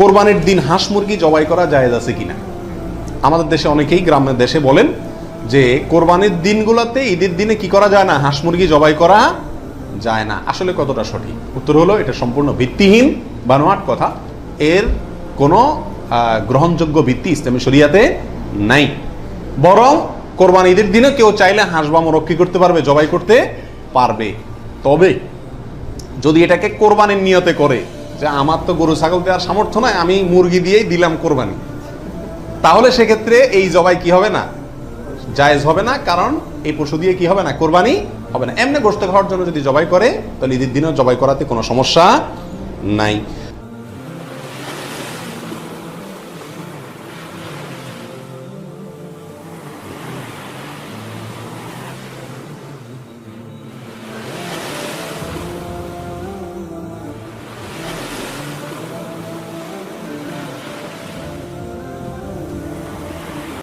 কোরবানির দিন হাঁস মুরগি জবাই করা জায়েজ আছে কিনা? আমাদের দেশে অনেকেই গ্রামের দেশে বলেন যে, কোরবানির দিনগুলোতে ঈদের দিনে কি করা যায় না? হাঁস মুরগি জবাই করা যায় না। আসলে কতটা সঠিক? উত্তর হলো, এটা সম্পূর্ণ ভিত্তিহীন বানোয়াট কথা। এর কোনো গ্রহণযোগ্য ভিত্তি ইসলামী শরিয়াতে নাই। বরং কোরবান ঈদের দিনে কেউ চাইলে হাঁস বা মোরগ কি করতে পারবে, জবাই করতে পারবে। তবে যদি এটাকে কোরবানির নিয়তে করে যে আমার তো গরু, ছাগল দেওয়ার সামর্থ্য নয় আমি মুরগি দিয়েই দিলাম কোরবানি। তাহলে সেক্ষেত্রে এই জবাই কি হবে না? জায়েজ হবে না, কারণ এই পশু দিয়ে কি হবে না? কোরবানি হবে না। এমনি গোষ্ঠ খাওয়ার জন্য যদি জবাই করে, তাহলে ঈদের দিনও জবাই করাতে কোনো সমস্যা নাই।